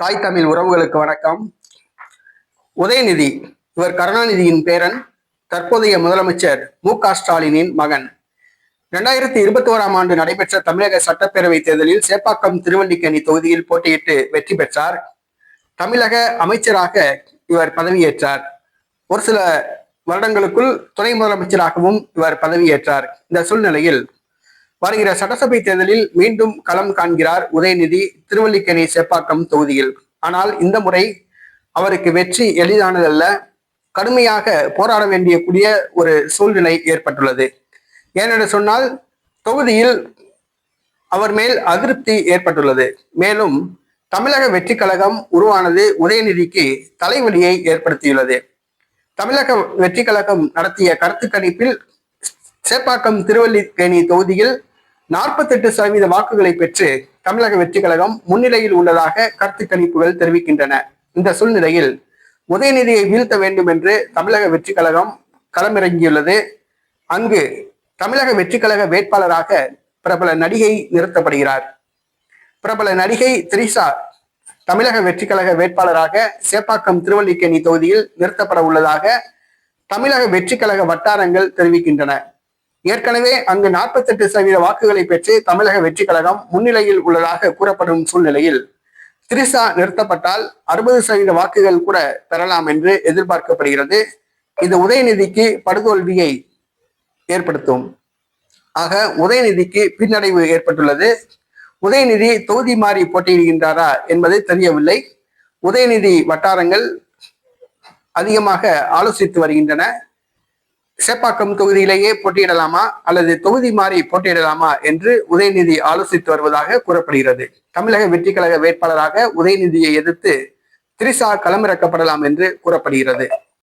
தாய் தமிழ் உறவுகளுக்கு வணக்கம். உதயநிதி இவர் கருணாநிதியின் பேரன் தற்போதைய முதலமைச்சர் மு க ஸ்டாலினின் மகன். இரண்டாயிரத்தி இருபத்தி ஓராம் ஆண்டு நடைபெற்ற தமிழக சட்டப்பேரவை தேர்தலில் சேப்பாக்கம் திருவல்லிக்கேணி தொகுதியில் போட்டியிட்டு வெற்றி பெற்றார். தமிழக அமைச்சராக இவர் பதவியேற்றார். ஒரு சில வருடங்களுக்குள் துணை முதலமைச்சராகவும் இவர் பதவியேற்றார். இந்த சூழ்நிலையில் வருகிற சட்டசபை தேர்தலில் மீண்டும் களம் காண்கிறார் உதயநிதி திருவல்லிக்கேணி சேப்பாக்கம் தொகுதியில். ஆனால் இந்த முறை அவருக்கு வெற்றி எளிதானதல்ல. கடுமையாக போராட வேண்டிய கூடிய ஒரு சூழ்நிலை ஏற்பட்டுள்ளது. ஏனென்று சொன்னால் தொகுதியில் அவர் மேல் அதிருப்தி ஏற்பட்டுள்ளது. மேலும் தமிழக வெற்றி கழகம் உருவானது உதயநிதிக்கு தலைவலியை ஏற்படுத்தியுள்ளது. தமிழக வெற்றி கழகம் நடத்திய கருத்து கணிப்பில் சேப்பாக்கம் திருவல்லிக்கேணி தொகுதியில் நாற்பத்தெட்டு சதவீத வாக்குகளை பெற்று தமிழக வெற்றி கழகம் முன்னிலையில் உள்ளதாக கருத்து கணிப்புகள் தெரிவிக்கின்றன. இந்த சூழ்நிலையில் உதயநிதியை வீழ்த்த வேண்டும் என்று தமிழக வெற்றி கழகம் களமிறங்கியுள்ளது. அங்கு தமிழக வெற்றி கழக வேட்பாளராக பிரபல நடிகை நிறுத்தப்படுகிறார். பிரபல நடிகை திரிஷா தமிழக வெற்றி கழக வேட்பாளராக சேப்பாக்கம் திருவல்லிக்கேணி தொகுதியில் நிறுத்தப்பட உள்ளதாக தமிழக வெற்றி கழக வட்டாரங்கள் தெரிவிக்கின்றன. ஏற்கனவே அங்கு நாற்பத்தெட்டு சதவீத வாக்குகளை பெற்று தமிழக வெற்றி கழகம் முன்னிலையில் உள்ளதாக கூறப்படும் சூழ்நிலையில் திரிசா நிறுத்தப்பட்டால் அறுபது சதவீத வாக்குகள் கூட பெறலாம் என்று எதிர்பார்க்கப்படுகிறது. இது உதயநிதிக்கு படுதோல்வியை ஏற்படுத்தும். ஆக உதயநிதிக்கு பின்னடைவு ஏற்பட்டுள்ளது. உதயநிதி தொகுதி மாறி போட்டியிடுகின்றாரா என்பது தெரியவில்லை. உதயநிதி வட்டாரங்கள் அதிகமாக ஆலோசித்து வருகின்றன. சேப்பாக்கம் தொகுதியிலேயே போட்டியிடலாமா அல்லது தொகுதி மாறி போட்டியிடலாமா என்று உதயநிதி ஆலோசித்து வருவதாக கூறப்படுகிறது. தமிழக வெற்றி கழக வேட்பாளராக உதயநிதியை எதிர்த்து திரிசா களமிறக்கப்படலாம் என்று கூறப்படுகிறது.